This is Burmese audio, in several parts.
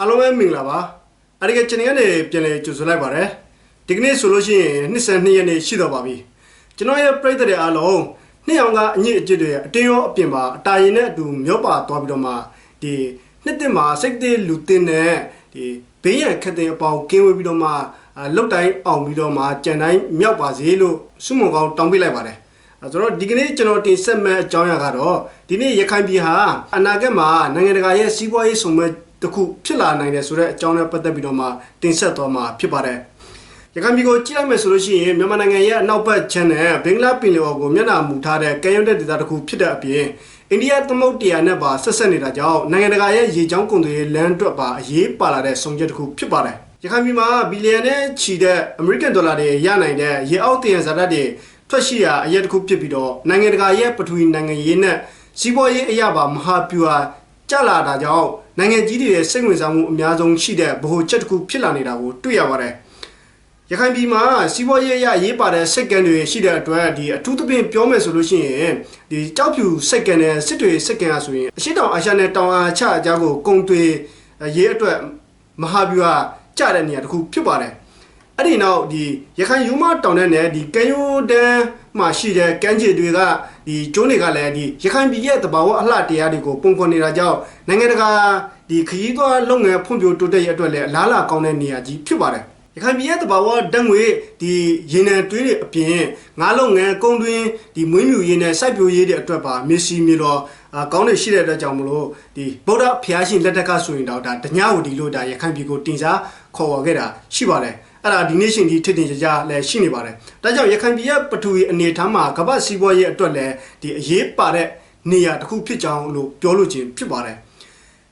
အားလုံးပဲမင်္ဂလာပါအဲ့ဒီကကျွန်တော်ကနေပြန်လည်ကြိုဆိုလိုက်ပါတယ်ဒီကနေ့ဆိုလို့ရှိရင်22ရက်နေ့ရှိတော့ပါပြီကျွန်တော်ရဲ့ပရိသတ်တွေအားလုံးနှစ်အောင်ကအညစ်အကြေးတွေအတင်းရောအပြင်ပါအတာရင်နဲ့အတူမျောပါသွားပြီးတော့မှဒီနှစ်တင်မှာစိတ်သေးလူတင်နဲ့ဒီဘေးရန်ခက်တဲ့အပေါင်းကင်းဝေးပြီးတော့မှအာလုတ်တိုင်းအောင်ပြီးတော့မှကြံတိုင်းမြောက်ပါစေလို့ဆုမွန်ကောင်းတောင်းပေးလိုက်ပါတယ်အဲဆိုတော့ဒီကနေ့ကျွန်တော်တင်ဆက်မဲ့အကြောင်းအရာကတော့ဒီနေ့ရခိုင်ပြည်ဟာအနာဂတ်မှာနိုင်ငံတကာရဲ့စီးပွားရေးဆောင်ရွက် တစ်ခုဖြစ်လာနိုင်တယ်ဆိုတဲ့အကြောင်းနဲ့ပတ်သက်ပြီးတော့မှတင်ဆက်သွားမှာဖြစ်ပါတယ်ရခိုင်ပြည်ကိုကြည့်လိုက်မယ်ဆိုလို့ရှိရင်မြန်မာနိုင်ငံရဲ့အနောက်ဘက်ခြမ်းနဲ့ဘင်္ဂလားပင်လယ်အော်ကိုမျက်နှာမူထားတဲ့ကမ်းရိုးတန်းဒေသတစ်ခုဖြစ်တဲ့အပြင်အိန္ဒိယသမုဒ္ဒရာနဲ့ပါဆက်ဆက်နေတာကြောင့်နိုင်ငံတကာရဲ့ရေကြောင်းကုန်သွယ်ရေးလမ်းအတွက်ပါအရေးပါလာတဲ့ဆုံးဖြတ်တစ်ခုဖြစ်ပါတယ်ရခိုင်ပြည်မှာဘီလီယံနဲ့ချီတဲ့အမေရိကန်ဒေါ်လာတွေရနိုင်တဲ့ရေအောက်တည်ရဇာတ်တွေထွက်ရှိရာအရက်တစ်ခုဖြစ်ပြီးတော့နိုင်ငံတကာရဲ့ပထဝီနိုင်ငံရေးနဲ့စီးပွားရေးအရာပါမဟာဗျူဟာကျလာတာကြောင့် နိုင်ငံကြီးတွေရဲ့စိတ်ဝင်စားမှုအများဆုံးရှိတဲ့ဗဟိုချက်တစ်ခုဖြစ်လာနေတာကိုတွေ့ရပါတယ်။ရခိုင်ပြည်မှာစီးပွားရေးအရရေးပါတဲ့စိတ်ကံတွေရှိတဲ့အတွက်ဒီအထူးသဖြင့်ပြောမယ်ဆိုလို့ရှိရင်ဒီကြောက်ဖြူစိတ်ကံနဲ့စစ်တွေစိတ်ကံအဆိုရင်အရှိတောင်အာရှနဲ့တောင်အာရှအကြားကိုကုံတွေရေးအတွက်မဟာဗျူဟာကျတဲ့နေရာတစ်ခုဖြစ်ပါတယ်။အဲ့ဒီနောက်ဒီရခိုင်ယူမတောင်တဲ့နယ်ဒီကယိုဒန် မှာရှိတဲ့ကမ်းခြေတွေကဒီကျိုးတွေကလည်းဒီရခိုင်ပြည်ရဲ့တဘာဝအလှတရားတွေကိုပုံဖော်နေတာကြောင့်နိုင်ငံတကာဒီခရီးသွားလုပ်ငန်းဖွံ့ဖြိုးတိုးတက်ရေးအတွက်လည်းအလားအလာကောင်းတဲ့နေရာကြီးဖြစ်ပါတယ်ရခိုင်ပြည်ရဲ့တဘာဝဓာတ်ငွေဒီရေနံတွင်းတွေအပြင်ငါးလုပ်ငန်းကုန်းတွင်းဒီမွေးမြူရေးနဲ့စိုက်ပျိုးရေးတွေအတွက်ပါမစ္စည်းမြေတော်အာကောင်းတွေရှိတဲ့အတွက်ကြောင့်မလို့ဒီဗုဒ္ဓဖျားရှင်လက်ထက်ကဆိုရင်တော့ဒါတညဝတီလို့ဒါရခိုင်ပြည်ကိုတင်စားခေါ်ဝေါ်ခဲ့တာရှိပါတယ် အဲ့ဒါဒီနေ့ရှင်ဒီထစ်တင်ကြကြလည်းရှိနေပါတယ်ဒါကြောင့်ရခိုင်ပြည်ရဲ့ပထဝီအနေထားမှာကမ္ဘာစီးပွားရေးအတွက်လည်းဒီအရေးပါတဲ့နေရာတစ်ခုဖြစ်ကြောင်းလို့ပြောလို့ခြင်းဖြစ်ပါတယ်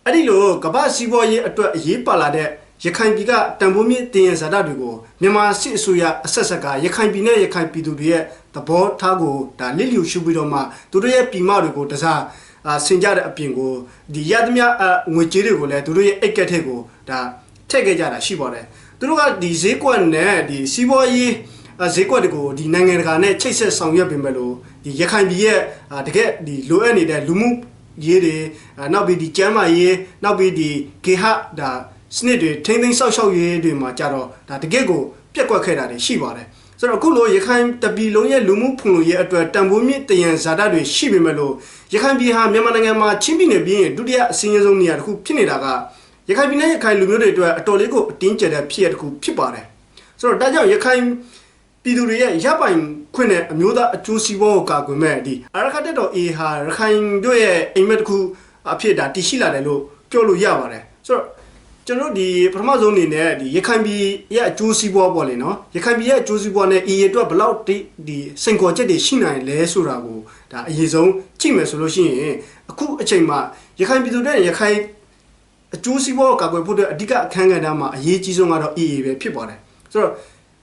အဲ့ဒီလိုကမ္ဘာစီးပွားရေးအတွက်အရေးပါလာတဲ့ရခိုင်ပြည်ကတန်ဖိုးမြင့်တင်ရဇာတ်တွေကိုမြန်မာစစ်အစိုးရအဆက်ဆက်ကရခိုင်ပြည်နဲ့ရခိုင်ပြည်သူတွေရဲ့သဘောထားကိုဒါလစ်လျူရှုပြီးတော့မှသူတို့ရဲ့ပြည်မတွေကိုတစားအာဆင်ကြတဲ့အပြင်ကိုဒီရသမျှအငွေကြေးတွေကိုလည်းသူတို့ရဲ့အိတ်ကက်ထက်ကိုဒါထည့်ခဲ့ကြတာရှိပါတယ် သူတို့ကဒီဈေးကွက်နဲ့ဒီစီးပွားရေးအဲဈေးကွက်တွေကိုဒီနိုင်ငံတကာနဲ့ချိတ်ဆက်ဆောင်ရွက်ပေးမယ်လို့ဒီရခိုင်ပြည်ရဲ့အာတကယ်ဒီလိုအပ်နေတဲ့လူမှုရေးတွေအာနောက်ပြီးဒီကျမ်းမာရေးနောက်ပြီးဒီကေဟဒါစနစ်တွေထိမ့်သိမ်းဆောက်ရှောက်ရေးတွေမှာကြတော့ဒါတကယ့်ကိုပြက်ကွက်ခဲ့တာတွေရှိပါတယ်ဆိုတော့အခုလိုရခိုင်တပီလုံးရဲ့လူမှုဖွံ့ဖြိုးရေးအတွက်တန်ဖိုးမြင့်တယံဇာတာတွေရှိပေမဲ့လို့ရခိုင်ပြည်ဟာမြန်မာနိုင်ငံမှာချင်းပြည်နယ်ပြီးရင်ဒုတိယအစင်းအဆုံးနေရာတစ်ခုဖြစ်နေတာက ရခိုင်ပြည်နယ်ရခိုင်လူမျိုးတွေအတွက်အတော်လေးကိုအတင်းကျပ်တဲ့ဖြစ်ရတစ်ခုဖြစ်ပါတယ်ဆိုတော့ဒါကြောင့်ရခိုင်ပြည်သူတွေရဲ့ရပိုင်ခွင့်နဲ့အမျိုးသားအကျိုးစီးပွားကိုကာကွယ်မဲ့ဒီအရခတ်တက်တော်အေဟာရခိုင်တို့ရဲ့အိမ်မက်တစ်ခုအဖြစ်ဒါတည်ရှိလာတယ်လို့ပြောလို့ရပါတယ်ဆိုတော့ကျွန်တော်ဒီပထမဆုံးအနေနဲ့ဒီရခိုင်ပြည်ရဲ့အကျိုးစီးပွားပေါ့လေနော်ရခိုင်ပြည်ရဲ့အကျိုးစီးပွားနဲ့အေအတွက်ဘယ်လောက်ဒီဒီစိန်ခေါ်ချက်တွေရှိနိုင်လဲဆိုတာကိုဒါအရေးဆုံးကြည့်မယ်ဆိုလို့ရှိရင်အခုအချိန်မှာရခိုင်ပြည်သူတွေရခိုင် အကျိုးစီးပွားကိုကာကွယ်ဖို့အတွက်အဓိကအခန်းကဏ္ဍမှာအရေးကြီးဆုံးကတော့အေပဲဖြစ်ပါတယ်ဆိုတော့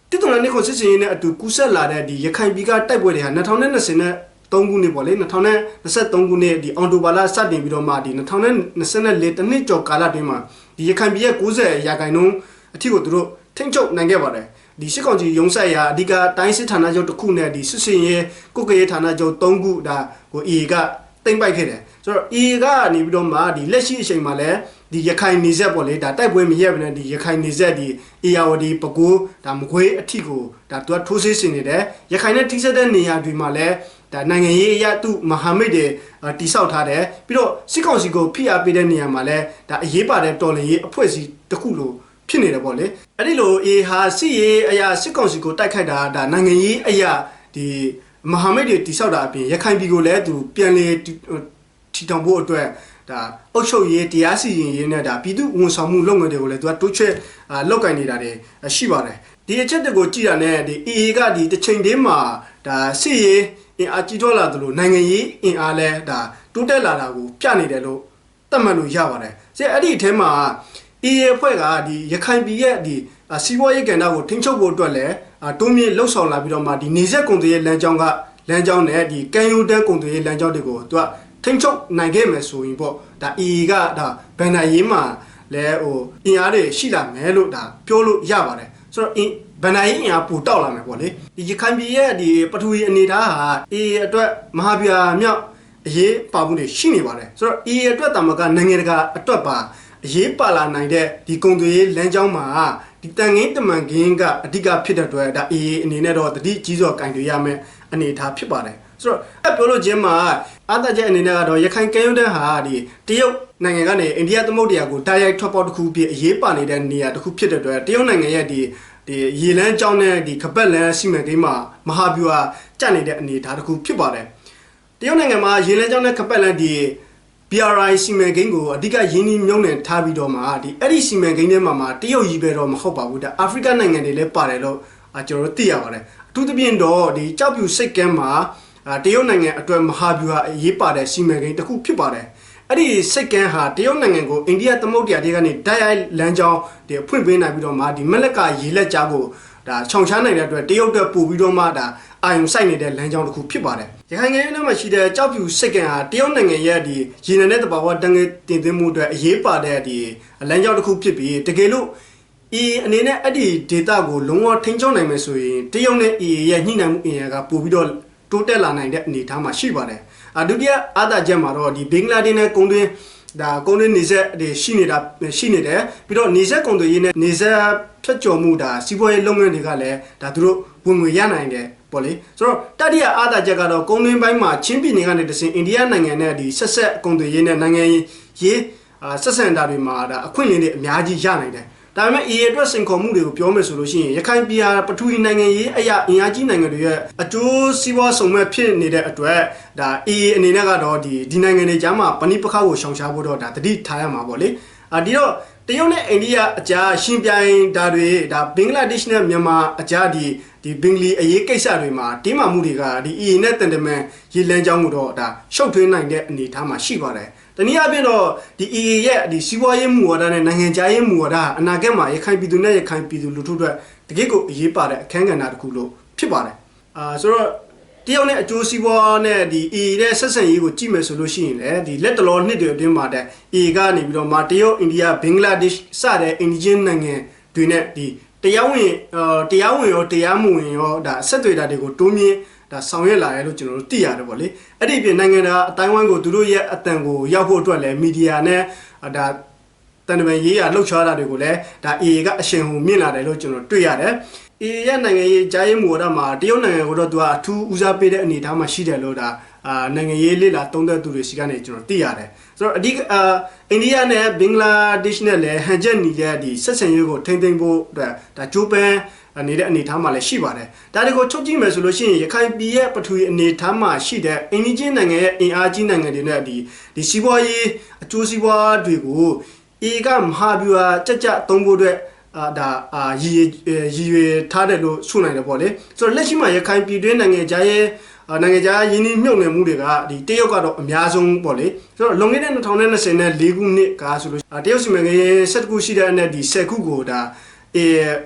တစ်တော်လည်းခုစစ်စင်ရေးနဲ့အတူကူးဆက်လာတဲ့ဒီရခိုင်ပြည်ကတိုက်ပွဲတွေဟာ2020နဲ့3ခုနှစ်ပေါ့လေ2023ခုနှစ်ဒီအော်တိုဘာလစတင်ပြီးတော့မှဒီ2024တနှစ်ကျော်ကာလတွင်းမှာဒီရခိုင်ပြည်ရဲ့90ရာခိုင်နှုန်းအထိကိုသူတို့ထိမ့်ချုပ်နိုင်ခဲ့ပါတယ်ဒီစစ်ကောင်စီရုံးဆက်ရာအဓိကတိုင်းစစ်ဌာနချုပ်တစ်ခုနဲ့ဒီစစ်စင်ရေးကုတ်ကရေးဌာနချုပ်3ခုဒါကို AA ကတိမ့်ပိုက်ခဲ့တယ် ဆိုတော့ AA ကနေပြီးတော့မှဒီလက်ရှိအချိန်မှာလည်းဒီရခိုင်နေဆက်ပေါ့လေဒါတိုက်ပွဲမရက်ဘဲနဲ့ဒီရခိုင်နေဆက်ဒီအေယာဝတီပကိုးဒါမကွေးအထိကိုဒါသူကထိုးဆေးဆင်နေတယ်ရခိုင်နဲ့ထိစပ်တဲ့နေရာတွေမှာလည်းဒါနိုင်ငံရေးအရသူမဟာမိတ်တွေတိဆောက်ထားတယ်ပြီးတော့စစ်ကောင်စီကိုဖိအားပေးတဲ့နေရာမှာလည်းဒါအရေးပါတဲ့တော်လှန်ရေးအဖွဲ့အစည်းတစ်ခုလိုဖြစ်နေတယ်ပေါ့လေအဲ့ဒီလိုအေဟာစစ်ရေးအရာစစ်ကောင်စီကိုတိုက်ခိုက်တာဒါနိုင်ငံရေးအရာဒီမဟာမိတ်တွေတိဆောက်တာအပြင်ရခိုင်ပြည်ကိုလည်းသူပြန်လေ ထီထောင်ဖို့အတွက်ဒါအုပ်ချုပ်ရေးတရားစီရင်ရေးနဲ့ဒါပြည်သူဝန်ဆောင်မှုလုပ်ငန်းတွေကိုလည်းသူကတိုးချဲ့လောက်ကင်နေတာတွေရှိပါတယ်ဒီအချက်တွေကိုကြည့်ရတဲ့ဒီ AA ကဒီတစ်ချိန်တည်းမှာဒါစစ်ရေးအင်အားကြီးထွားလာသလိုနိုင်ငံရေးအင်အားလည်းဒါတိုးတက်လာတာကိုပြနေတယ်လို့သတ်မှတ်လို့ရပါတယ်။ဆိုအဲ့ဒီအထဲမှာ AA အဖွဲ့ကဒီရခိုင်ပြည်ရဲ့ဒီစီးပွားရေးကဏ္ဍကိုထိန်းချုပ်ဖို့အတွက်လည်းတွန်းမြင့်လှုပ်ဆောင်လာပြီးတော့မှဒီနေဆက်ကုန်သွယ်ရေးလမ်းကြောင်းကလမ်းကြောင်းနဲ့ဒီကန်ယူတန်းကုန်သွယ်ရေးလမ်းကြောင်းတွေကိုသူက ထိန်းချုပ်နိုင်ခဲ့မယ်ဆိုရင်ပေါ့ဒါ AA ကဒါဘန်နာရေးမှာလဲဟိုအင်အားတွေရှိလာမယ်လို့ဒါပြောလို့ရပါတယ်ဆိုတော့ဗန်နာရေးအင်အားပူတောက်လာမယ်ပေါ့လေဒီရခိုင်ပြည်ရဲ့ဒီပထဝီအနေထားဟာ AA အတွက်မဟာဗျာမြောက်အရေးပါမှုတွေရှိနေပါတယ်ဆိုတော့ AA အတွက်တာမကနိုင်ငံတကာအတွက်ပါအရေးပါလာနိုင်တဲ့ဒီကုန်သွယ်ရေးလမ်းကြောင်းမှာဒီတန်ငင်းတမန်ကင်းကအဓိကဖြစ်တဲ့အတွက်ဒါ AA အနေနဲ့တော့တတိကြီးစွာကင်တွေရမယ်အနေအထားဖြစ်ပါတယ်ဆိုတော့အပြောလို့ချင်းမှာ အာသာချက်အနေနဲ့ကတော့ရခိုင်ကမ်းရိုးတန်းဟာဒီတရုတ်နိုင်ငံကနေအိန္ဒိယသမုဒ္ဒရာကိုတားရိုက်ထွက်ပေါက်တစ်ခုဖြစ်အရေးပါနေတဲ့နေရာတစ်ခုဖြစ်တဲ့အတွက်တရုတ်နိုင်ငံရဲ့ဒီဒီရေလန်းကြောင်းနဲ့ဒီခပတ်လန်းစီမံကိန်းမှာမဟာဗျူဟာကျနေတဲ့အနေအထားတစ်ခုဖြစ်ပါတယ်တရုတ်နိုင်ငံမှာရေလန်းကြောင်းနဲ့ခပတ်လန်းဒီ BRI စီမံကိန်းကိုအဓိကရင်းနှီးမြှုပ်နှံထားပြီးတော့မှဒီအဲ့ဒီစီမံကိန်းထဲမှာမှတရုတ်ကြီးပဲတော့မဟုတ်ပါဘူးဒါအာဖရိကနိုင်ငံတွေလည်းပါတယ်လို့အာကျွန်တော်တို့သိရပါတယ်အထူးသဖြင့်တော့ဒီကြောက်ပြူစိတ်ကမ်းမှာအာ တရုတ်နိုင်ငံအတွက်မဟာဗျူဟာအရေးပါတဲ့စီမံကိန်းတစ်ခုဖြစ်ပါတယ်အဲ့ဒီစိတ်ကမ်းဟာတရုတ်နိုင်ငံကိုအိန္ဒိယသမုဒ္ဒရာတွေကနေတိုက်ရိုက်လမ်းကြောင်းဒီဖွင့်ပေးနိုင်ပြီးတော့မှဒီမက်လက်ကရေလက်ကြားကိုဒါခြောင်ချနိုင်တဲ့အတွက်တရုတ်တက်ပို့ပြီးတော့မှဒါအာယုံစိုက်နေတဲ့လမ်းကြောင်းတစ်ခုဖြစ်ပါတယ်။ရခိုင်နိုင်ငံထဲမှာရှိတဲ့ကြောက်ဖြူစိတ်ကန်ဟာတရုတ်နိုင်ငံရဲ့ဒီရေနံနဲ့တဘာဝတန်ငယ်တင်သွင်းမှုအတွက်အရေးပါတဲ့ဒီလမ်းကြောင်းတစ်ခုဖြစ်ပြီးတကယ်လို့ EA အနေနဲ့အဲ့ဒီ data ကိုလုံးဝထိန်းချုပ်နိုင်မယ်ဆိုရင်တရုတ်နဲ့ EA ရဲ့ညှိနှိုင်းမှုအင်အားကပို့ပြီးတော့ တိုးတက်လာနိုင်တဲ့အနေအထားမှာရှိပါတယ်။အဒုတိယအာသာချက်မှာတော့ဒီဘင်္ဂလားဒေ့ရှ်နဲ့ကုန်းတွင်းဒါကုန်းတွင်းနေဆက်တွေရှိနေတာရှိနေတယ်ပြီးတော့နေဆက်ကုန်းတွေရေးနဲ့နေဆက်ဖြတ်ကျော်မှုဒါစီးပွားရေးလုပ်ငန်းတွေကလည်းဒါသူတို့ဝင်ငွေရနိုင်တယ်ပေါ့လေဆိုတော့တတိယအားသာချက်ကတော့ကုန်းတွင်းပိုင်းမှာချင်းပြည်နယ်ကနေတဆင်အိန္ဒိယနိုင်ငံနဲ့ဒီဆက်ဆက်ကုန်းတွေရေးနဲ့နိုင်ငံရေးအာဆက်ဆံတာတွေမှာဒါအခွင့်အလမ်းတွေအများကြီးရနိုင်တယ် ဒါပေမဲ့ EA အတွက်စင်ခေါ်မှုတွေကိုပြောမယ်ဆိုလို့ရှိရင်ရခိုင်ပြည်ဟာပထဝီနိုင်ငံရေးအရာအင်အားကြီးနိုင်ငံတွေရဲ့အကျိုးစီးပွားဆောင်မဲ့ဖြစ်နေတဲ့အတွက်ဒါ EA အနေနဲ့ကတော့ဒီဒီနိုင်ငံတွေကြားမှာပဏိပခါကိုရှောင်ရှားဖို့တော့ဒါတတိထားရမှာပေါ့လေအာဒီတော့တရုတ်နဲ့အိန္ဒိယအကြားရှင်ပြိုင်တာတွေဒါဘင်္ဂလားဒေ့ရှ်နဲ့မြန်မာအကြားဒီဒီဘင်္ဂလီအရေးကိစ္စတွေမှာတင်းမာမှုတွေကဒီ EA နဲ့တန်တမန်ရေလန်းကြောင်းကိုတော့ဒါရှုပ်ထွေးနိုင်တဲ့အနေအထားမှာရှိပါတယ် တနည်းအားဖြင့်တော့ဒီ EA ရဲ့ဒီစီးပွားရေးမူဝါဒနဲ့နိုင်ငံခြားရေးမူဝါဒအနာဂတ်မှာရခိုင်ပြည်သူနဲ့ရခိုင်ပြည်သူလူထုအတွက်တကယ့်ကိုအရေးပါတဲ့အခန်းကဏ္ဍတစ်ခုလို့ဖြစ်ပါတယ်အာဆိုတော့တရုတ်နဲ့အကျိုးစီးပွားနဲ့ဒီ EA နဲ့ဆက်ဆံရေးကိုကြည့်မယ်ဆိုလို့ရှိရင်လည်းဒီလက်တလောနှစ်တွေအတွင်းမှာတဲ့ EA ကနေပြီးတော့မှတရုတ်အိန္ဒိယဘင်္ဂလားဒေ့ရှ်စတဲ့အိန္ဒိယနိုင်ငံတွေနဲ့ဒီ တရားဝင်တရားဝင်ရောတရားမဝင်ရောဒါဆက်သွယ်တာတွေကိုတိုးမြင့်ဒါဆောင်ရွက်လာရဲလို့ကျွန်တော်တို့သိရတယ်ပေါ့လေအဲ့ဒီပြင်နိုင်ငံသားအတိုင်းဝိုင်းကိုသူတို့ရဲ့အတန်ကိုရောက်ဖို့အတွက်လည်းမီဒီယာနဲ့ဒါတန်တမန်ရေးရလှုပ်ရှားတာတွေကိုလည်းဒါ AA ကအရှင်ဟူမြင့်လာတယ်လို့ကျွန်တော်တွေ့ရတယ် AA ရဲ့နိုင်ငံရေးကြားရေးမူဝါဒမှာတရုတ်နိုင်ငံကိုတော့သူကအထူးဦးစားပေးတဲ့အနေအထားမှာရှိတယ်လို့ဒါအာနိုင်ငံရေးလေ့လာသုံးသပ်သူတွေစီကနေကျွန်တော်သိရတယ် ဆိုတော့အဓိကအာအိန္ဒိယနဲ့ဘင်္ဂလားဒေ့ရှ်နဲ့လည်းဟန်ချက်နေတဲ့ဒီဆက်ဆံရေးကိုထိမ့်သိမ့်ဖို့အတွက်ဒါဂျိုးပန်နေတဲ့အနေအထားမှာလည်းရှိပါတယ်။ဒါတွေကိုချုပ်ကြည့်မယ်ဆိုလို့ရှိရင်ရခိုင်ပြည်ရဲ့ပထဝီအနေအထားမှာရှိတဲ့အိန္ဒိချင်းနိုင်ငံရဲ့အင်အားကြီးနိုင်ငံတွေနဲ့ဒီဒီစီးပွားရေးအကျိုးစီးပွားတွေကိုအေကမဟာဗျူဟာကြကြသုံးဖို့အတွက်အာဒါအာရည်ရည်ရွယ်ထားတယ်လို့ဆိုနိုင်တယ်ပေါ့လေဆိုတော့လက်ရှိမှာရခိုင်ပြည်တွင်းနိုင်ငံခြားရေး နိုင်ငံခြားယင်းနှိမ့်မြုပ်နှံမှုတွေကဒီတရုတ်ကတော့အများဆုံးပေါ့လေဆိုတော့လွန်ခဲ့တဲ့2020နဲ့4ခုနှစ်ကဆိုလို့တရုတ်စီမံကိန်း7ခုရှိတဲ့အနက်ဒီ10ခုကိုဒါ A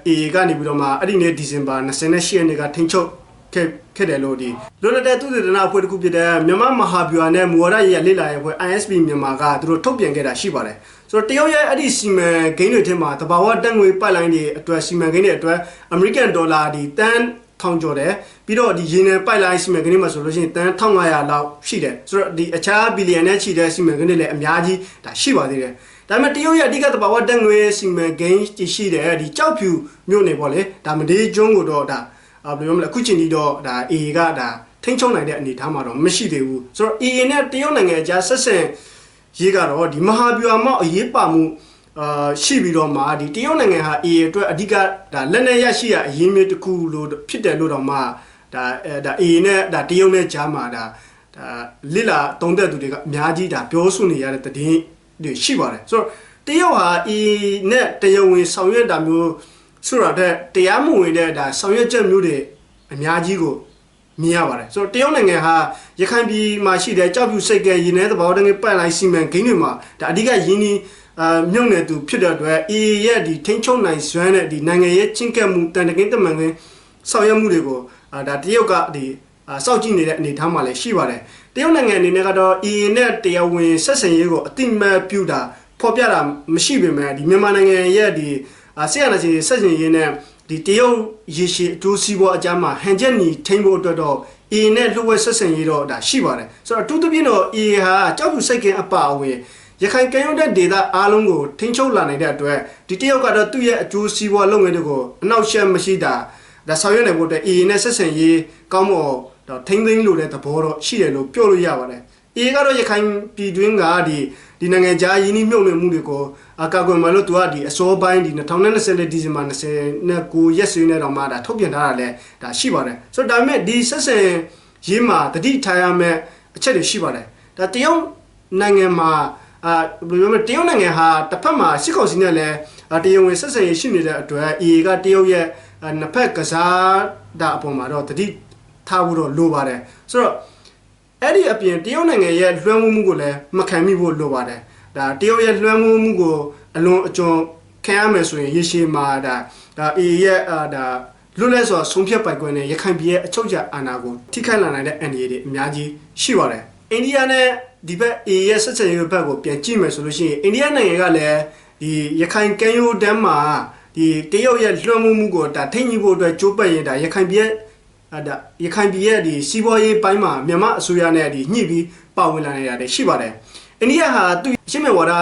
A ကနေပြီးတော့မှအဲ့ဒီနေ့ဒီဇင်ဘာ28ရက်နေ့ကထိန်းချုပ်ခဲ့ခဲ့တယ်လို့ဒီလွတ်လပ်တဲ့သူတေသနာအဖွဲ့တစ်ခုဖြစ်တဲ့မြန်မာမဟာဗျူဟာနဲ့မူဝါဒရေးလေ့လာရေးအဖွဲ့ ISP မြန်မာကသူတို့ထုတ်ပြန်ခဲ့တာရှိပါတယ်ဆိုတော့တရုတ်ရဲ့အဲ့ဒီစီမံကိန်းတွေထဲမှာတဘာဝတက်ငွေပိုက်လိုင်းတွေအတွက်စီမံကိန်းတွေအတွက် American Dollar ဒီတန် ထောင်ကျော်တယ်ပြီးတော့ဒီရေနံပိုက်လိုင်းစီမံကိန်းတွေမှာဆိုလို့ရှိရင်တန်1500လောက်ရှိတယ်ဆိုတော့ဒီအခြားဘီလီယံနဲ့ချီတဲ့စီမံကိန်းတွေလည်းအများကြီးဒါရှိပါသေးတယ်ဒါပေမဲ့တရုတ်ရဲ့အဓိကတဘာဝတက်ငွေစီမံကိန်းရှိတယ်ဒီကြောက်ဖြူမြို့နေပေါ့လေဒါမဒေးကျွန်းကိုတော့ဒါဘယ်လိုပြောမလဲအခုချိန်ဒီတော့ဒါ AA ကဒါထိန်းချုပ်နိုင်တဲ့အနေအထားမှာတော့မရှိသေးဘူးဆိုတော့ AA နဲ့တရုတ်နိုင်ငံအကြားဆက်ဆံရေးကတော့ဒီမဟာဗျူဟာမောက်အရေးပါမှု အာရှိပြီးတော့မှဒီတရုတ်နိုင်ငံဟာ AA အတွက်အဓိကဒါလက်နက်ရရှိရအရေးမြစ်တစ်ခုလို့ဖြစ်တယ်လို့တော့မှဒါဒါ AA နဲ့ဒါတရုတ်နဲ့ကြားမှာဒါဒါလစ်လာတုံးသက်သူတွေကအများကြီးဒါပြောဆိုနေရတဲ့တည်င်းတွေရှိပါတယ်ဆိုတော့တရုတ်ဟာ AA နဲ့တရားဝင်ဆောင်ရွက်တာမျိုးဆိုတာတဲ့တရားမဝင်တဲ့ဒါဆောင်ရွက်ချက်မျိုးတွေအများကြီးကိုမြင်ရပါတယ်ဆိုတော့တရုတ်နိုင်ငံဟာရခိုင်ပြည်မှာရှိတဲ့ကြောက်ဖြူစိတ်ကဲရင်းနှဲသဘောတကယ်ပိုက်လိုင်းစီမံကိန်းတွေမှာဒါအဓိကရင်းနှီး အာမြုံနယ်သူဖြစ်တဲ့အတွက် AA ရဲ့ဒီထိန်းချုပ်နိုင်စွမ်းတဲ့ဒီနိုင်ငံရေးချင်းကပ်မှုတန်တကင်းတမန်ကင်းဆောင်ရွက်မှုတွေကိုအာဒါတရုတ်ကဒီအာစောက်ကြည့်နေတဲ့အနေအထားမှာလည်းရှိပါတယ်တရုတ်နိုင်ငံအနေနဲ့ကတော့ AA နဲ့တရားဝင်ဆက်ဆံရေးကိုအတိမတ်ပြုတာဖော်ပြတာမရှိပေမဲ့ဒီမြန်မာနိုင်ငံရဲ့ဒီအာဆီယံနိုင်ငံဆက်ဆံရေးနဲ့ဒီတရုတ်ရေရှည်အကျိုးစီးပွားအကြမ်းမှာဟန်ချက်ညီထိန်းဖို့အတွက်တော့ AA နဲ့လှုပ်ဝဲဆက်ဆံရေးတော့ဒါရှိပါတယ်ဆိုတော့အထူးသဖြင့်တော့ AA ဟာကြောက်ဖြူစိတ်ကင်းအပါအဝင် ရခိုင်ကမ်းရိုးတန်းဒေသအားလုံးကိုထိန်းချုပ်လာနိုင်တဲ့အတွက်ဒီတရုတ်ကတော့သူ့ရဲ့အကျိုးစီးပွားလုပ်ငန်းတွေကိုအနောက်ရှက်မရှိတာဒါဆောင်ရွက်နိုင်ဖို့အတွက် AA နဲ့ဆက်ဆံရေးကောင်းမွန်တော့ထိမ့်သိမ်းလို့တဲ့သဘောတော့ရှိတယ်လို့ပြောလို့ရပါတယ် AA ကတော့ရခိုင်ပြည်တွင်းကဒီဒီနိုင်ငံခြားယင်းနှိမ့်မြုပ်နှံမှုတွေကိုအကာအကွယ်မှာလို့သူကဒီအစောပိုင်းဒီ2020ဒီဇင်ဘာ20နဲ့9ရက်စွဲနေတော့မှဒါထုတ်ပြန်ထားတာလဲဒါရှိပါတယ်ဆိုတော့ဒါပေမဲ့ဒီဆက်ဆံရေးမှာတတိထားရမယ့်အချက်တွေရှိပါတယ်ဒါတရုတ်နိုင်ငံမှာ အာဘယ်လိုလဲတရုတ်နိုင်ငံဟာတစ်ဖက်မှာစစ်ကောင်စီနဲ့လည်းအာတရားဝင်ဆက်ဆံရေးရှိနေတဲ့အတွက် AA ကတရုတ်ရဲ့အာနှစ်ဖက်ကစားတာအပေါ်မှာတော့တတိထားဖို့တော့လိုပါတယ်ဆိုတော့အဲ့ဒီအပြင်တရုတ်နိုင်ငံရဲ့လွှမ်းမိုးမှုကိုလည်းမခံမိဖို့လိုပါတယ်ဒါတရုတ်ရဲ့လွှမ်းမိုးမှုကိုအလွန်အကျွံခံရမယ်ဆိုရင်ရေရှည်မှာဒါဒါအေရဲ့အာဒါလွတ်လပ်စွာဆုံးဖြတ်ပိုင်ခွင့်နဲ့ရခိုင်ပြည်ရဲ့အချုပ်အခြာအာဏာကိုထိခိုက်လာနိုင်တဲ့အန္တရာယ်တွေအများကြီးရှိပါတယ်အိန္ဒိယနဲ့ ဒီဘက်အေရဲ့ဆက်ဆံရေးဘက်ကိုပြန်ကြည့်မယ်ဆိုလို့ရှိရင်အိန္ဒိယနိုင်ငံကလည်းဒီရခိုင်ကမ်းရိုးတန်းမှာဒီတရုတ်ရဲ့လွှမ်းမိုးမှုကိုဒါထိန်းညှိဖို့အတွက်ကြိုးပမ်းရင်ဒါရခိုင်ပြည်ရဲ့အဲ့ဒါရခိုင်ပြည်ရဲ့ဒီစီးပွားရေးပိုင်းမှာမြန်မာအစိုးရနဲ့ဒီညှိပြီးပါဝင်လာနေတာတွေရှိပါတယ်။အိန္ဒိယဟာသူ့ရှင်းမဲ့ဝါဒ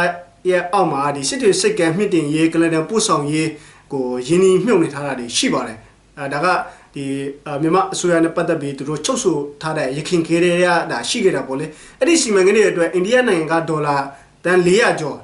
ရဲ့အောက်မှာဒီစစ်တွေစိတ်ကံမြင့်တင်ရေးကလန်ဒန်ပို့ဆောင်ရေးကိုယင်းနှမြုပ်နေထားတာတွေရှိပါတယ်။အဲဒါက ဒီအာမြန်မာအစိုးရနဲ့ပတ်သက်ပြီးသူတို့ချုပ်ဆိုထားတဲ့ရခင်ခေတွေရဒါရှိခဲ့တာပေါ့လေ။အဲ့ဒီစီမံကိန်းတွေအတွက်အိန္ဒိယနိုင်ငံကဒေါ်လာတန်400ကျော်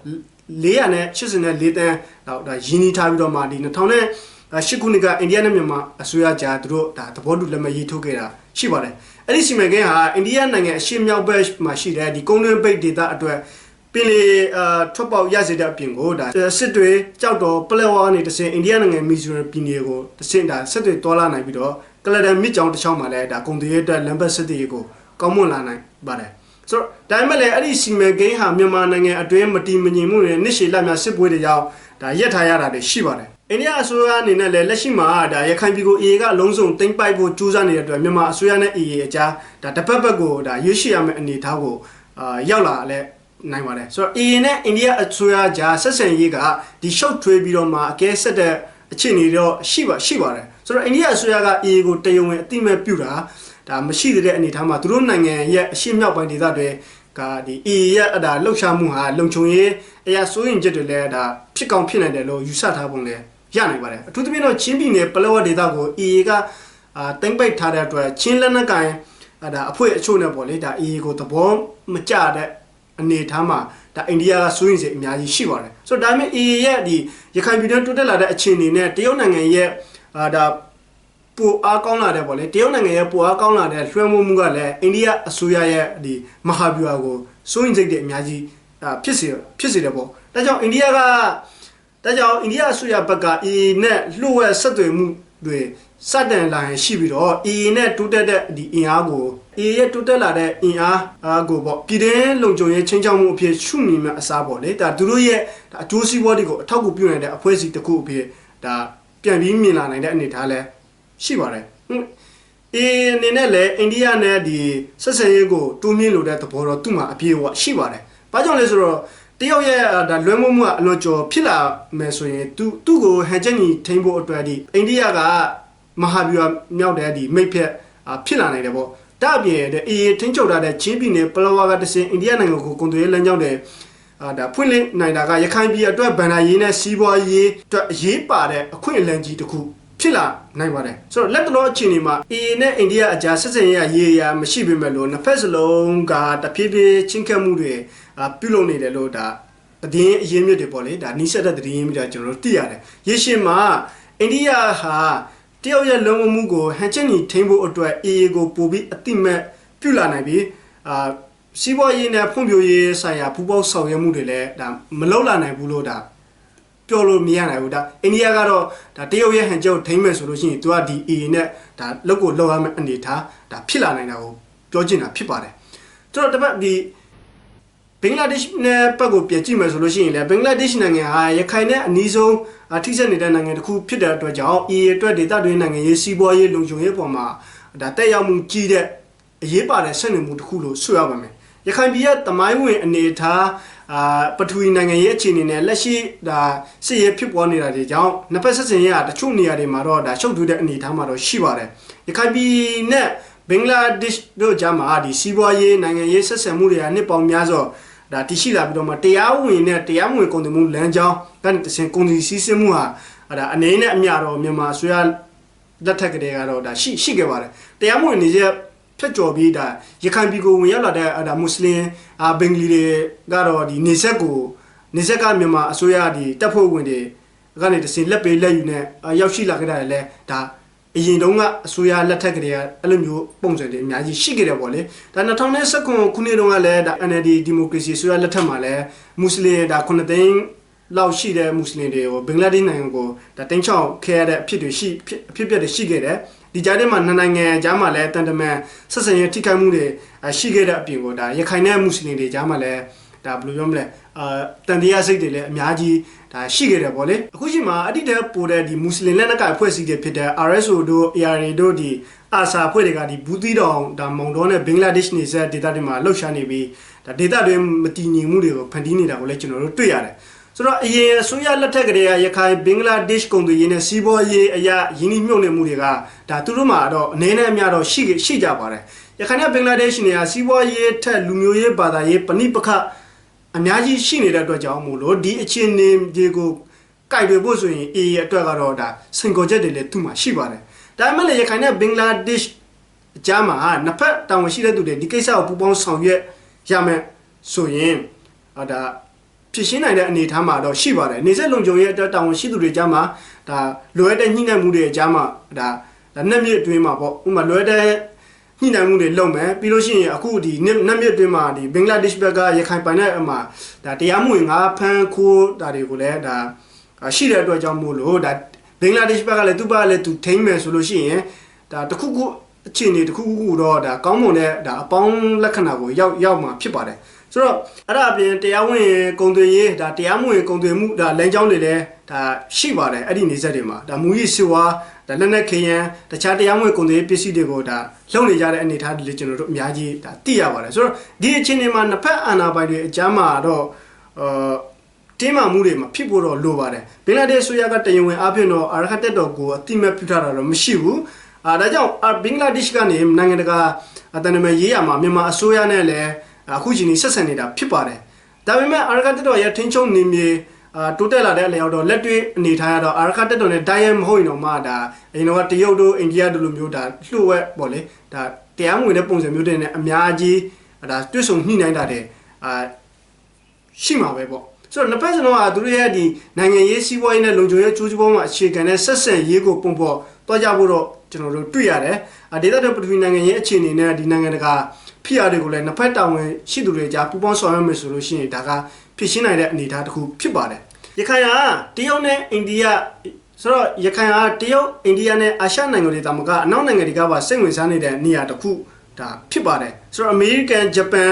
400နဲ့84တန်းတော့ဒါယင်းနှထားပြီးတော့မှဒီ2000နဲ့ဒါရှစ်ခုနှစ်ကအိန္ဒိယနဲ့မြန်မာအစိုးရကြားသူတို့ဒါသဘောတူလက်မှတ်ရေးထိုးခဲ့တာရှိပါတယ်။အဲ့ဒီစီမံကိန်းဟာအိန္ဒိယနိုင်ငံအရှေ့မြောက်ဘက်မှာရှိတဲ့ဒီကုန်းတွင်းပိတ်ဒေသအတွက်ပ င်လေအာထွက်ပေါက်ရစေတဲ့အပြင်ကိုဒါစစ်တွေကြောက်တော်ပလက်ဝါကနေတဆင်အိန္ဒိယနိုင်ငံမီဇိုရမ်ပြည်နယ်ကိုတဆင်ဒါစစ်တွေတွာလာနိုင်ပြီးတော့ကလဒန်မြစ်ကြောင်တစ်ချောင်းမှာလည်းဒါကုန်သွယ်ရေးအတွက်လမ်းဘက်စစ်တွေကိုကောင်းမွန်လာနိုင်ပါတယ်။ဆိုတော့ဒါပေမဲ့လည်းအဲ့ဒီစီမံကိန်းဟာမြန်မာနိုင်ငံအတွင်းမတည်မငြိမ်မှုတွေနှစ်ရှည်လက်များစစ်ပွဲတွေကြောင့်ဒါရက်ထားရတာတွေရှိပါတယ်။အိန္ဒိယအစိုးရအနေနဲ့လည်းလက်ရှိမှာဒါရခိုင်ပြည်ကို AA ကအလုံးစုံတင်ပိုက်ဖို့ကြိုးစားနေတဲ့အတွက်မြန်မာအစိုးရနဲ့ AA အကြားဒါတစ်ပတ်ပတ်ကိုဒါရွေးရှိရမယ့်အနေအထားကိုအာရောက်လာလဲ နိုင်ပါတယ်ဆိုတော့ AA နဲ့အိန္ဒိယအစိုးရကြားဆက်ဆံရေးကဒီရှုပ်ထွေးပြီးတော့မှအကဲဆက်တဲ့အခြေအနေတော့ရှိပါရှိပါတယ်ဆိုတော့အိန္ဒိယအစိုးရက AA ကိုတရားဝင်အတိမဲ့ပြုတာဒါမရှိတဲ့အနေအထားမှာသူတို့နိုင်ငံရဲ့အရှေ့မြောက်ပိုင်းဒေသတွေကဒီ AA ရဲ့အဒါလှုပ်ရှားမှုဟာလုံခြုံရေးအရာစိုးရင်ချက်တွေလည်းဒါဖြစ်ကောင်းဖြစ်နိုင်တယ်လို့ယူဆထားပုံလည်းရနိုင်ပါတယ်အထူးသဖြင့်တော့ချင်းပြည်နယ်ပလောဝဒေသကို AA ကအာတင်ပိတ်ထားတဲ့အတွက်ချင်းလက်နက်ကိုင်အာဒါအဖွဲ့အချို့နဲ့ပေါ့လေဒါ AA ကိုသဘောမကျတဲ့ အနေအထားမှာဒါအိန္ဒိယကစိုးရင်စိတ်အများကြီးရှိပါတယ်ဆိုတော့ဒါပေမဲ့ AA ရဲ့ဒီရခိုင်ပြည်နယ်တိုးတက်လာတဲ့အခြေအနေနဲ့တရုတ်နိုင်ငံရဲ့အာဒါပိုအားကောင်းလာတဲ့ပေါ့လေတရုတ်နိုင်ငံရဲ့ပိုအားကောင်းလာတဲ့လွှမ်းမိုးမှုကလည်းအိန္ဒိယအစိုးရရဲ့ဒီမဟာဗျူဟာကိုစိုးရင်စိတ်တွေအများကြီးအာဖြစ်စေဖြစ်စေတယ်ပေါ့ဒါကြောင့်အိန္ဒိယကဒါကြောင့်အိန္ဒိယအစိုးရဘက်က AA နဲ့လှုပ်ဝက်ဆက်သွယ်မှုတွေစတင်လာရင်ရှိပြီးတော့ AA နဲ့တိုးတက်တဲ့ဒီအင်အားကို AA ရဲ့တိုးတက်လာတဲ့အင်အားအားကိုပေါ့ပြည်တွင်းလုံခြုံရေးချင်းချောက်မှုအဖြစ်ရှုမြင်မဲ့အစားပေါ့လေဒါသူတို့ရဲ့ဒါအကျိုးစီးပွားတွေကိုအထောက်အကူပြုနိုင်တဲ့အဖွဲ့အစည်းတစ်ခုအဖြစ်ဒါပြန်ပြီးမြင်လာနိုင်တဲ့အနေအထားလဲရှိပါတယ်ဟွန်းအေးအနေနဲ့လည်းအိန္ဒိယနဲ့ဒီဆက်ဆံရေးကိုတူးမြင့်လို့တဲ့သဘောတော့သူ့မှာအပြည့်အဝရှိပါတယ်။ဘာကြောင့်လဲဆိုတော့တရုတ်ရဲ့ဒါလွှမ်းမိုးမှုကအလွန်ကျော်ဖြစ်လာမယ်ဆိုရင်သူသူ့ကိုဟန်ချက်ညီထိန်းဖို့အတွက်ဒီအိန္ဒိယကမဟာဗျူဟာမြောက်တဲ့ဒီမိတ်ဖက်အာဖြစ်လာနိုင်တယ်ပေါ့။ ဒါအပြင်တဲ့အေးထိန်းချုပ်ထားတဲ့ချင်းပြည်နယ်ပလောဝါကတစင်အိန္ဒိယနိုင်ငံကိုကုန်သွယ်ရေးလမ်းကြောင်းတဲ့အာဒါဖွင့်လင်းနိုင်တာကရခိုင်ပြည်အတွက်ဗန်နာရေးနဲ့စီးပွားရေးအတွက်အရေးပါတဲ့အခွင့်အလမ်းကြီးတစ်ခုဖြစ်လာနိုင်ပါတယ်ဆိုတော့လက်တလောအခြေအနေမှာ AA နဲ့အိန္ဒိယအကြားဆက်ဆံရေးရေရာမရှိပေမဲ့လို့နှစ်ဖက်စလုံးကတဖြည်းဖြည်းချင်းခတ်မှုတွေအာပြုလုပ်နေတယ်လို့ဒါသတင်းအရင်းမြစ်တွေပေါ့လေဒါနီးစပ်တဲ့သတင်းရင်းမြစ်တွေကျွန်တော်တို့သိရတယ်ရေရှည်မှာအိန္ဒိယဟာ တရုတ်ရဲ့လုံမှုကိုဟန်ချက်ညီထိန်းဖို့အတွက် AA ကိုပို့ပြီးအတိမတ်ပြုလာနိုင်ပြီးအာစီးပွားရေးနဲ့ဖွံ့ဖြိုးရေးဆိုင်ရာပူးပေါင်းဆောင်ရွက်မှုတွေလည်းဒါမလုပ်လာနိုင်ဘူးလို့ဒါပြောလို့မရနိုင်ဘူးဒါအိန္ဒိယကတော့ဒါတရုတ်ရဲ့ဟန်ချက်ကိုထိမ့်မယ်ဆိုလို့ရှိရင် तू ကဒီ AA နဲ့ဒါလောက်ကိုလောက်ရမယ့်အနေထားဒါဖြစ်လာနိုင်တာကိုပြောချင်တာဖြစ်ပါတယ်ဆိုတော့တပတ်ဒီ ဘင်္ဂလားဒေ့ရှ်နဲ့ပတ်ကိုပြန်ကြည့်မယ်ဆိုလို့ရှိရင်လည်းဘင်္ဂလားဒေ့ရှ်နိုင်ငံဟာရခိုင်နဲ့အနီးဆုံးအထိစက်နေတဲ့နိုင်ငံတစ်ခုဖြစ်တဲ့အတွက်ကြောင့် AA အတွက်ဒေသတွင်းနိုင်ငံရေးစီးပွားရေးလုံခြုံရေးပေါ်မှာဒါတက်ရောက်မှုကြီးတဲ့အရေးပါတဲ့ဆက်နွယ်မှုတစ်ခုလို့ဆိုရပါမယ်ရခိုင်ပြည်ရဲ့တမိုင်းဝင်အနေအထားအာပထဝီနိုင်ငံရေးအခြေအနေနဲ့လက်ရှိဒါစစ်ရေးဖြစ်ပေါ်နေတာတွေကြောင့်နှစ်ဖက်ဆက်ဆံရေးကတချို့နေရာတွေမှာတော့ဒါရှုပ်ထွေးတဲ့အနေအထားမှာတော့ရှိပါတယ်ရခိုင်ပြည်နဲ့ဘင်္ဂလားဒေ့ရှ်တို့ကြားမှာဒီစီးပွားရေးနိုင်ငံရေးဆက်ဆံမှုတွေကနှစ်ပေါင်းများစွာ ဒါတရှိလာပြီးတော့မှတရားဝင်နဲ့တရားမဝင်ကုန်သွယ်မှုလမ်းကြောင်းကနေတစ်ဆင့်ကုန်စည်စည်းစိမ်မှုဟာဒါအနေနဲ့အများတော့မြန်မာအစိုးရလက်ထက်ကလေးကတော့ဒါရှိရှိခဲ့ပါတယ်တရားမဝင်နေချက်ဖြတ်ကျော်ပြီးဒါရခိုင်ပြည်ကိုဝင်ရောက်လာတဲ့ဒါမွတ်စလင်အာဘင်္ဂလီတွေကတော့ဒီနေဆက်ကိုနေဆက်ကမြန်မာအစိုးရဒီတပ်ဖွဲ့ဝင်တွေကနေတစ်ဆင့်လက်ပေးလက်ယူနဲ့ရောက်ရှိလာခဲ့တယ်လဲဒါ အရင်တုန်းကအစိုးရလက်ထက်ကလေးကအဲ့လိုမျိုးပုံစံတွေအများကြီးရှိခဲ့တယ်ပေါ့လေဒါ2019ခုနှစ်တုန်းကလည်းဒါ NLD ဒီမိုကရေစီအစိုးရလက်ထက်မှာလည်းမွတ်စလင်ဒါ9သိန်းလောက်ရှိတဲ့မွတ်စလင်တွေကိုဘင်္ဂလားဒေ့ရှ်နိုင်ငံကိုဒါတင်းချောင်းခဲရတဲ့အဖြစ်တွေရှိဖြစ်အဖြစ်ပြက်တွေရှိခဲ့တယ်ဒီကြားထဲမှာနှစ်နိုင်ငံကြားမှာလည်းတန်တမန်ဆက်ဆံရေးထိခိုက်မှုတွေအရှိခဲ့တဲ့အပြင်ကိုဒါရခိုင်နဲ့မွတ်စလင်တွေကြားမှာလည်းဒါဘယ်လိုပြောမလဲ အာတန်တရားစိတ်တွေလည်းအများကြီးဒါရှိခဲ့တယ်ပေါ့လေအခုချိန်မှာအတိတ်ပိုတဲ့ဒီမွတ်စလင်လက်နက်ကိုင်ဖွဲ့စည်းတွေဖြစ်တဲ့ RSO တို့ ARA တို့ဒီအာဆာဖွဲ့တွေကဒီဘူးသီးတောင်ဒါမုံတော်နဲ့ဘင်္ဂလားဒေ့ရှ်နေဆက်ဒေသတွေမှာလှုပ်ရှားနေပြီးဒါဒေသတွေမတည်ငြိမ်မှုတွေကိုဖန်တီးနေတာကိုလည်းကျွန်တော်တို့တွေ့ရတယ်ဆိုတော့အရင်အစိုးရလက်ထက်ကတည်းကရခိုင်ဘင်္ဂလားဒေ့ရှ်ကုန်သွယ်ရေးနဲ့စီးပွားရေးအရာယင်းနှိမ့်မြုပ်နေမှုတွေကဒါသူတို့မှာတော့အနေနဲ့အများတော့ရှိရှိကြပါတယ်ရခိုင်နဲ့ဘင်္ဂလားဒေ့ရှ်နေကစီးပွားရေးထက်လူမျိုးရေးဘာသာရေးပဏိပခ အများကြီးရှိနေတဲ့အတွက်ကြောင့်မို့လို့ဒီအခြေအနေတွေကိုကြိုက်တွေဖို့ဆိုရင် AA အတွက်ကတော့ဒါစင်ကောချက်တွေလည်းသူ့မှာရှိပါတယ်ဒါပေမဲ့လည်းရခိုင်နဲ့ဘင်္ဂလားဒေ့ရှ်အကြားမှာနှစ်ဖက်တာဝန်ရှိတဲ့သူတွေဒီကိစ္စကိုပူးပေါင်းဆောင်ရွက်ရမယ်ဆိုရင်အာဒါဖြစ်ရှင်းနိုင်တဲ့အနေအထားမှာတော့ရှိပါတယ်နေဆက်လုံခြုံရေးအတွက်တာဝန်ရှိသူတွေကြားမှာဒါလွယ်တဲ့ညှိနှိုင်းမှုတွေအကြားမှာဒါဒါနှစ်မြစ်အတွင်းမှာပေါ့ဥပမာလွယ်တဲ့ ညှိနှိုင်းမှုတွေလုပ်မယ်ပြီးလို့ရှိရင်အခုဒီနှစ်နှစ်မြစ်အတွင်းမှာဒီဘင်္ဂလားဒေ့ရှ်ဘက်ကရခိုင်ပိုင်တဲ့အမှာဒါတရားမဝင်ငါးဖမ်းခိုးတာတွေကိုလည်းဒါရှိတဲ့အတွက်ကြောင့်မို့လို့ဒါဘင်္ဂလားဒေ့ရှ်ဘက်ကလည်းသူ့ဘက်ကလည်းသူထိမ့်မယ်ဆိုလို့ရှိရင်ဒါတခုခုအခြေအနေတခုခုတော့ဒါကောင်းမွန်တဲ့ဒါအပေါင်းလက္ခဏာကိုရောက်ရောက်မှာဖြစ်ပါတယ်ဆိုတော့အဲ့ဒါအပြင်တရားဝင်ဂုံသွေရေးဒါတရားမဝင်ဂုံသွေမှုဒါလမ်းကြောင်းတွေလည်းဒါရှိပါတယ်အဲ့ဒီနေဆက်တွေမှာဒါမူကြီးစီဝါ ဒါလက်နက်ခေယံတခြားတရားမဝင်ဂုံသွေပစ္စည်းတွေကိုဒါလုံနေကြတဲ့အနေအထားတွေလည်းကျွန်တော်တို့အများကြီးဒါသိရပါတယ်ဆိုတော့ဒီအခြေအနေမှာနှစ်ဖက်အာဏာပိုင်တွေအကြမ်းမှာတော့အာတင်းမာမှုတွေမှာဖြစ်ပေါ်တော့လိုပါတယ်ဘင်္ဂလားဒေ့ရှ်ဆိုရကတရင်ဝင်အဖြစ်တော့အာရခတက်တော်ကိုအတိမတ်ပြုထားတာတော့မရှိဘူးအာဒါကြောင့်ဘင်္ဂလားဒေ့ရှ်ကနေနိုင်ငံတကာအတန်တမရေးရမှာမြန်မာအစိုးရနဲ့လည်းအခုချိန်นี้ဆက်ဆံနေတာဖြစ်ပါတယ်ဒါပေမဲ့အာရခတက်တော်ရဲ့ထင်းချုံနေမြေ အာတိုးတက်လာတဲ့အလျောက်တော့လက်တွေ့အနေထားရတော့အာရခတက်တော်နဲ့ဒိုင်းရမဟုတ်ရင်တော့မှဒါအရင်တော့တရုတ်တို့အိန္ဒိယတို့လိုမျိုးဒါလှုပ်ဝက်ပေါ့လေဒါတရားမဝင်တဲ့ပုံစံမျိုးတွေနဲ့အများကြီးဒါတွစ်ဆုံညှိနှိုင်းတာတဲ့အာရှိမှာပဲပေါ့ဆိုတော့နှစ်ဖက်စလုံးကသူတို့ရဲ့ဒီနိုင်ငံရေးစီးပွားရေးနဲ့လုံခြုံရေးအကျိုးပေါ်မှာအခြေခံတဲ့ဆက်ဆံရေးကိုပုံပေါ်တွားကြဖို့တော့ကျွန်တော်တို့တွေ့ရတယ်။အဒေသတဲ့ပထဝီနိုင်ငံရေးအခြေအနေနဲ့ဒီနိုင်ငံတကာဖိအားတွေကိုလည်းနှစ်ဖက်တာဝန်ရှိသူတွေကြားပူးပေါင်းဆောင်ရွက်မယ်ဆိုလို့ရှိရင်ဒါကဖြစ်ရှင်းနိုင်တဲ့အနေအထားတစ်ခုဖြစ်ပါတယ်။ ရခိုင်ကတရုတ်နဲ့အိန္ဒိယဆိုတော့ရခိုင်ကတရုတ်အိန္ဒိယနဲ့အာရှနိုင်ငံတွေတာမကအနောက်နိုင်ငံတွေကပါစိတ်ဝင်စားနေတဲ့နေရာတစ်ခုဒါဖြစ်ပါတယ်။ဆိုတော့အမေရိကန်ဂျပန်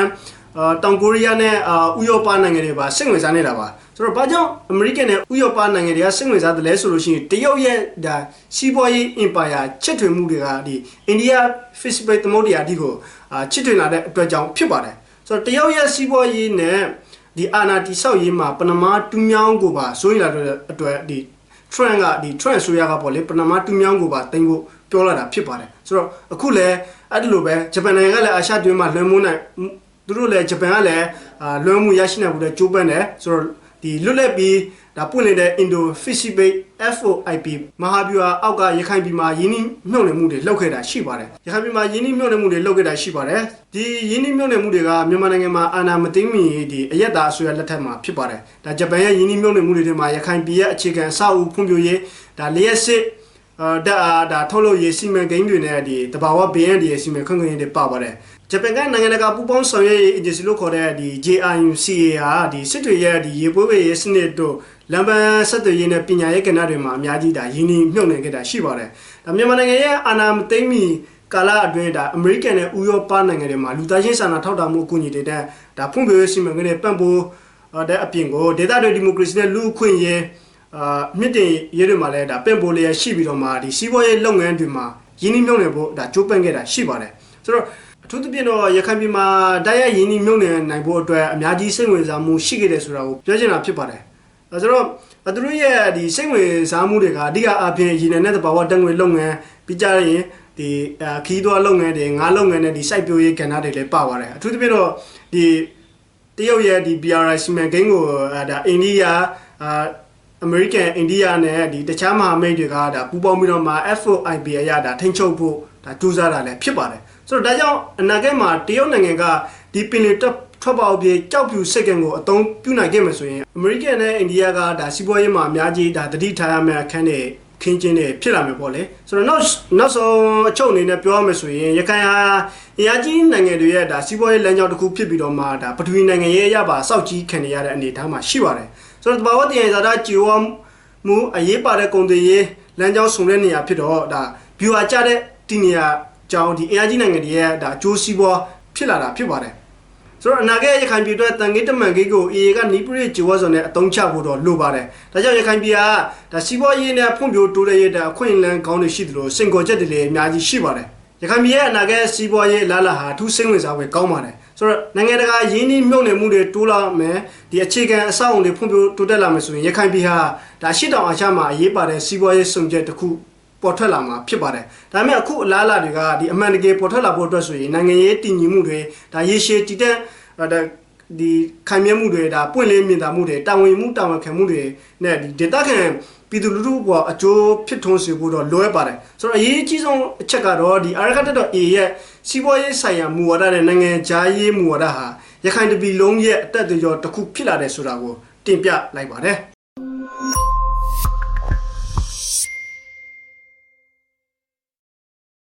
အာတောင်ကိုရီးယားနဲ့အာဥရောပနိုင်ငံတွေပါစိတ်ဝင်စားနေတာပါဆိုတော့ဘာကြောင့်အမေရိကန်နဲ့ဥရောပနိုင်ငံတွေကစိတ်ဝင်စားတယ်လဲဆိုလို့ရှိရင်တရုတ်ရဲ့ဒါစီးပွားရေးအင်ပါယာချစ်ထွင်မှုတွေကဒီအိန္ဒိယ Facebook သမုဒ္ဒရာအထိကိုအာချစ်ထွင်လာတဲ့အတွက်ကြောင့်ဖြစ်ပါတယ်ဆိုတော့တရုတ်ရဲ့စီးပွားရေးနဲ့ ဒီအာနာတီဆောက်ရေးမှာပဏမာတူးမြောင်းကိုပါစိုးရိမ်လာတဲ့အတွက်ဒီ trend ကဒီ trend ဆိုရကပေါ့လေပဏမာတူးမြောင်းကိုပါတင်ဖို့ပြောလာတာဖြစ်ပါတယ်ဆိုတော့အခုလည်းအဲ့ဒီလိုပဲဂျပန်နိုင်ငံကလည်းအာရှတွင်းမှာလွှမ်းမိုးနိုင်သူတို့လည်းဂျပန်ကလည်းအာလွှမ်းမှုရရှိနိုင်ဖို့လည်းကြိုးပမ်းတယ်ဆိုတော့ဒီလွတ်လပ်ပြီး ဒါပွင့်နေတဲ့ Indo Pacific FOIP မဟာဗျူဟာအောက်ကရခိုင်ပြည်မှာယင်းနှိမြုပ်နှံမှုတွေလုပ်ခဲ့တာရှိပါတယ်ရခိုင်ပြည်မှာယင်းနှိမြုပ်နှံမှုတွေလုပ်ခဲ့တာရှိပါတယ်ဒီယင်းနှိမြုပ်နှံမှုတွေကမြန်မာနိုင်ငံမှာအာဏာမသိမ်းမီဒီအရက်သားအစိုးရလက်ထက်မှာဖြစ်ပါတယ်ဒါဂျပန်ရဲ့ယင်းနှိမြုပ်နှံမှုတွေထဲမှာရခိုင်ပြည်ရဲ့အခြေခံအဆောက်အဦဖွံ့ဖြိုးရေးဒါလျှက်စစ်အာဒါဒါထုတ်လုပ်ရေးစီမံကိန်းတွေနဲ့ဒီတဘာဝဘေးရန်ဒီစီမံခန့်ခွဲရေးတွေပါပါတယ်ဂျပန်ကနိုင်ငံတကာပူးပေါင်းဆောင်ရွက်ရေး agency လို့ခေါ်တဲ့ဒီ JIUCA ဟာဒီစစ်တွေရဲ့ဒီရေပွဲဝေရေးစနစ်တို့ လမ်းပန်းဆက်သွယ်ရေးနဲ့ပညာရေးကဏ္ဍတွေမှာအများကြီးဒါရင်းနှီးမြှုပ်နှံခဲ့တာရှိပါတယ်။ဒါမြန်မာနိုင်ငံရဲ့အာဏာမသိမ်းမီကာလအတွင်းဒါအမေရိကန်နဲ့ဥရောပနိုင်ငံတွေမှာလူသားချင်းစာနာထောက်ထားမှုအကူအညီတွေတဲ့ဒါဖွံ့ဖြိုးရေးစီမံကိန်းတွေပံ့ပိုးတဲ့အပြင်ကိုဒေသတွေဒီမိုကရေစီနဲ့လူ့အခွင့်အရေးအာမြင့်တင်ရေးတွေမှာလည်းဒါပံ့ပိုးလျက်ရှိပြီးတော့မှဒီစီးပွားရေးလုပ်ငန်းတွေမှာရင်းနှီးမြှုပ်နှံဖို့ဒါကြိုးပမ်းခဲ့တာရှိပါတယ်။ဆိုတော့အထူးသဖြင့်တော့ရခိုင်ပြည်မှာတိုက်ရိုက်ရင်းနှီးမြှုပ်နှံနိုင်ဖို့အတွက်အများကြီးစိတ်ဝင်စားမှုရှိခဲ့တယ်ဆိုတာကိုပြောချင်တာဖြစ်ပါတယ်။ အဲဆိုတော့သူတို့ရဲ့ဒီစိတ်ဝင်စားမှုတွေကအဓိကအပြင်ရင်းနှံတဲ့တဘာဝတက်ငွေလုပ်ငန်းပြီးကြရင်ဒီခီးသွွားလုပ်ငန်းတွေငါးလုပ်ငန်းတွေဒီစိုက်ပျိုးရေးကဏ္ဍတွေလည်းပါပါတယ်။အထူးသဖြင့်တော့ဒီတရုတ်ရဲ့ဒီ BRI စီမံကိန်းကိုအဲဒါအိန္ဒိယအာအမေရိကန်အိန္ဒိယနဲ့ဒီတခြားမဟာမိတ်တွေကဒါပူးပေါင်းပြီးတော့မှ FOIP အရဒါထိန်းချုပ်ဖို့ဒါကြိုးစားတာလည်းဖြစ်ပါတယ်ဆိုတော့ဒါကြောင့်အနာဂတ်မှာတရုတ်နိုင်ငံကဒီပင်လယ်တက် ထွက်ပေါက်ပြေကြောက်ဖြူစိတ်ကံကိုအသုံးပြုနိုင်ခဲ့မှာဆိုရင်အမေရိကန်နဲ့အိန္ဒိယကဒါစီးပွားရေးမှာအများကြီးဒါတတိထားရမယ့်အခန်းတွေခင်းချင်းတွေဖြစ်လာမယ်ပေါ့လေဆိုတော့နောက်နောက်ဆုံးအချုပ်အနေနဲ့ပြောရမယ်ဆိုရင်ရခိုင်ဟာအင်အားကြီးနိုင်ငံတွေရဲ့ဒါစီးပွားရေးလမ်းကြောင်းတစ်ခုဖြစ်ပြီးတော့မှဒါပထဝီနိုင်ငံရဲ့အရပါစောက်ကြီးခံနေရတဲ့အနေအထားမှာရှိပါတယ်ဆိုတော့တဘာဝတရားဇာတာကြည်ဝမူအရေးပါတဲ့ကုန်သွယ်ရေးလမ်းကြောင်းဆောင်တဲ့နေရာဖြစ်တော့ဒါ viewer ကြတဲ့ဒီနေရာကြောင်းဒီအင်အားကြီးနိုင်ငံတွေရဲ့ဒါအကျိုးစီးပွားဖြစ်လာတာဖြစ်ပါတယ် ဆိုတော့အနာဂတ်ရခိုင်ပြည်အတွက်တန်ခေးတမန်ခေးကို AA ကနီးပရိဂျီဝါဇွန်နဲ့အတုံးချဖို့တော့လိုပါတယ်။ဒါကြောင့်ရခိုင်ပြည်ကဒါစီးပွားရေးနဲ့ဖွံ့ဖြိုးတိုးတက်ရေးတဲ့အခွင့်အလမ်းကောင်းတွေရှိသလိုစင်ကော်ချက်တွေလည်းအများကြီးရှိပါတယ်။ရခိုင်ပြည်ရဲ့အနာဂတ်စီးပွားရေးအလားအလာဟာအထူးစိတ်ဝင်စားဖွယ်ကောင်းပါတယ်။ဆိုတော့နိုင်ငံတကာရင်းနှီးမြှုပ်နှံမှုတွေတိုးလာမယ်ဒီအခြေခံအဆောက်အုံတွေဖွံ့ဖြိုးတိုးတက်လာမယ်ဆိုရင်ရခိုင်ပြည်ဟာဒါရှစ်တောင်အာရှမှာအရေးပါတဲ့စီးပွားရေးစုံချက်တစ်ခု ပေါ်ထွက်လာမှာဖြစ်ပါတယ်။ဒါပေမဲ့အခုအလားအလာတွေကဒီအမှန်တကယ်ပေါ်ထွက်လာဖို့အတွက်ဆိုရင်နိုင်ငံရေးတည်ငြိမ်မှုတွေဒါရေရှည်တည်တဲ့အဲဒါဒီခံမြဲမှုတွေဒါပွင့်လင်းမြင်သာမှုတွေတာဝန်ယူမှုတာဝန်ခံမှုတွေနဲ့ဒီဒေတာခံပြည်သူလူထုပေါ်အကျိုးဖြစ်ထွန်းစေဖို့တော့လိုအပ်ပါတယ်။ဆိုတော့အရေးအကြီးဆုံးအချက်ကတော့ဒီအာရကတက်တော် A ရဲ့စီးပွားရေးဆိုင်ရာမူဝါဒနဲ့နိုင်ငံခြားရေးမူဝါဒဟာရခိုင်တပြည်လုံးရဲ့အတက်အကျော်တစ်ခုဖြစ်လာတယ်ဆိုတာကိုတင်ပြလိုက်ပါတယ်။